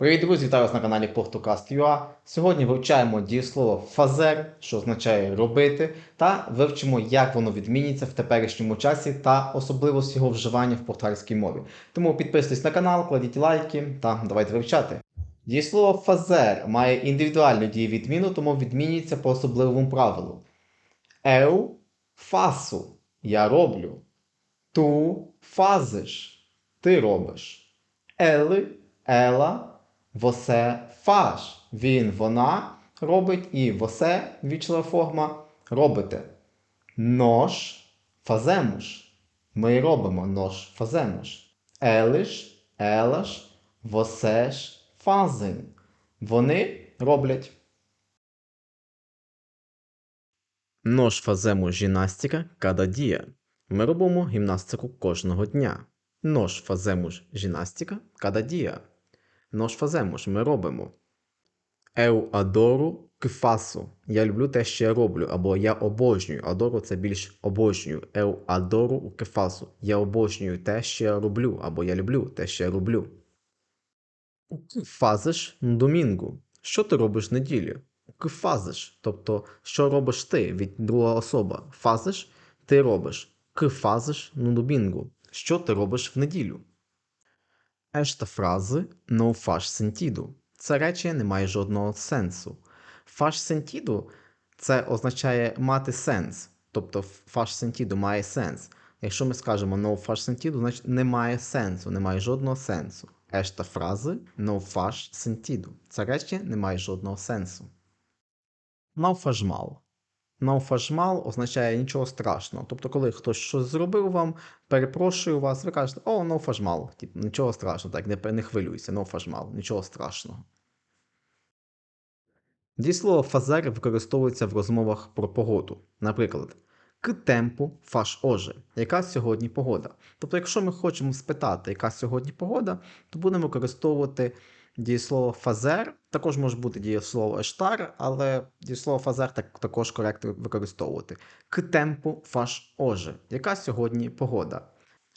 Привіт, друзі! Вітаю вас на каналі Portocast.ua. Сьогодні вивчаємо дієслово фазер, що означає робити, та вивчимо, як воно відміниться в теперішньому часі та особливості його вживання в португальській мові. Тому підписуйтесь на канал, кладіть лайки та давайте вивчати. Дієслово фазер має індивідуальну дієвідміну, тому відмінюється по особливому правилу. Eu faço – я роблю. Tu fazes – ти робиш. Ele – ela – Você faz. Він, вона робить і você, вічлива форма, робите. Nós fazemos. Ми робимо. Nós fazemos. Eles, elas, vocês fazem. Вони роблять. Nós fazemos ginástica cada dia. Ми робимо гімнастику кожного дня. Nós fazemos ginástica dia. Nós fazemos, ми робимо. Eu adoro que faço. Я люблю те, що я роблю, або я обожнюю. Adoro – це більш обожнюю. Eu adoro que faço. Я обожнюю те, що я роблю, або я люблю те, що я роблю. O que fazes no domingo? Що ти робиш в неділю? O que fazes? Тобто, що робиш ти від друга особа. Fazes – ти робиш. Que fazes no domingo? Що ти робиш в неділю? Esta frase não faz sentido. Це речення не має жодного сенсу. Faz sentido – це означає мати сенс. Тобто faz sentido має сенс. Якщо ми скажемо no faz sentido, значить немає сенсу, немає жодного сенсу. Esta frase não faz sentido. Це речення не має жодного сенсу. Não faz mal. No фажмал означає нічого страшного. Тобто, коли хтось щось зробив вам, перепрошую вас, ви кажете, о, no фажмал. Типу, нічого страшного, так, не, не хвилюйся, no фажмал, нічого страшного. Дієслово фазер використовується в розмовах про погоду. Наприклад, к темпу фаш оже. Яка сьогодні погода? Тобто, якщо ми хочемо спитати, яка сьогодні погода, то будемо використовувати дієслово фазер. Також може бути дієслово ештар, але дієслово фазер так, також коректно використовувати. К темпу фаш оже. Яка сьогодні погода?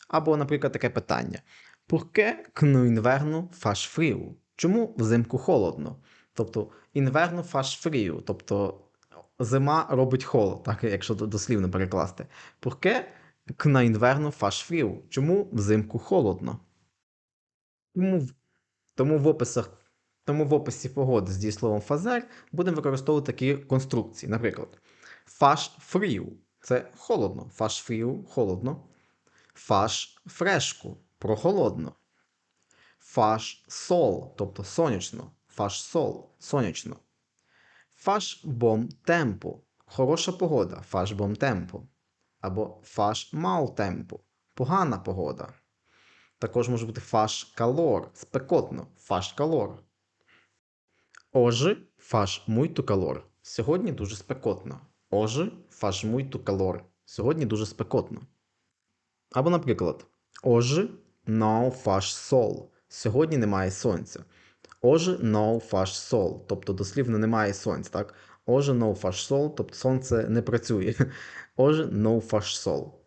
Або, наприклад, таке питання: Пурке кну інверну фаш фріу? Чому взимку холодно? Тобто інверну фаш фрію, тобто зима робить холод, так якщо дослівно перекласти. Пурке кна інверну фаш фріу? Чому взимку холодно? Тому в тому в описах, тому в описі погоди з дієсловом фазер будемо використовувати такі конструкції. Наприклад, фаш фрію це холодно. Фаш фрію холодно. Фаш фрешку прохолодно. Фаш сол, тобто сонячно. Фаш сол сонячно. Фаш бом темпо. Хороша погода. Фаш бом темпо. Або фаш мал темпо. Погана погода. Також може бути фаш калор, спекотно, фаш калор. Ожи фаш muito калор. Сьогодні дуже спекотно. Ожи фаш muito калор. Сьогодні дуже спекотно. Або, наприклад, ожи não фаш сол. Сьогодні немає сонця. Ожи no фаш сол. Тобто дослівно немає сонця, так? Ожи no фаш сол, тобто сонце не працює. Ожи no фаш сол.